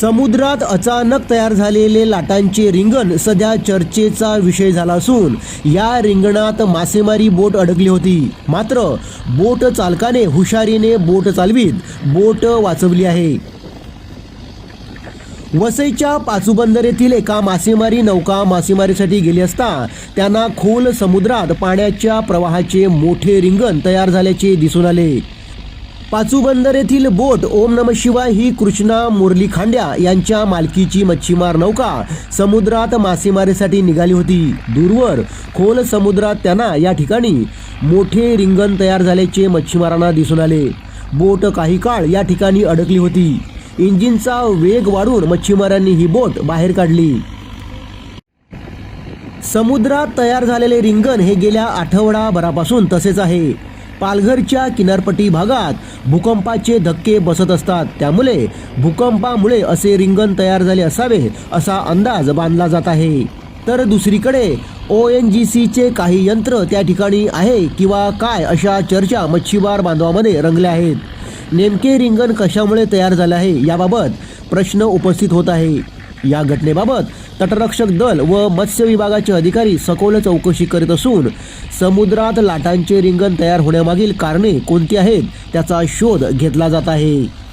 समुद्रात अचानक तयार झालेले लाटांचे रिंगण सध्या चर्चेचा विषय झाला असून या रिंगणात मासेमारी बोट अडकली होती. मात्र बोट चालकाने हुशारीने बोट चालवीत बोट वाचवली आहे. वसईच्या पाचूबंदर येथील एका मासेमारी नौका मासेमारीसाठी गेली असता त्यांना खोल समुद्रात पाण्याच्या प्रवाहाचे मोठे रिंगण तयार झाल्याचे दिसून आले. पाचूबंदर येथील बोट ओम नम शिवाय ही कृष्णा मुरली खांड्या यांच्या मालकीची मच्छीमार नौका समुद्रात मासेमारीसाठी निघाली होती. दूरवर खोल समुद्रात त्यांना या ठिकाणी मोठे रिंगण तयार झाल्याचे मच्छीमारांना दिसून आले. बोट काही काळ या ठिकाणी अडकली होती. इंजिनचा वेग वाढून मच्छीमारांनी ही बोट बाहेर काढली. समुद्रात तयार झालेले रिंगण हे गेल्या आठवडाभरापासून तसेच आहे. पालघरच्या किनारपट्टी भागात भूकंपाचे धक्के बसत असतात. त्यामुळे भूकंपामुळे असे रिंगण तयार झाले असावे असा अंदाज बांधला जात आहे. तर दुसरीकडे ओ एन जी सीचे काही यंत्र त्या ठिकाणी आहे किंवा काय अशा चर्चा मच्छीमार बांधवामध्ये रंगल्या आहेत. नेमके रिंगण कशामुळे तयार झाले आहे याबाबत प्रश्न उपस्थित होत आहे. या घटनेबाबत तटरक्षक दल व मत्स्य विभागाचे अधिकारी सखोल चौकशी करीत असून समुद्रात लाटांचे रिंगण तयार होण्यामागील कारणे कोणती आहेत त्याचा शोध घेतला जात आहे.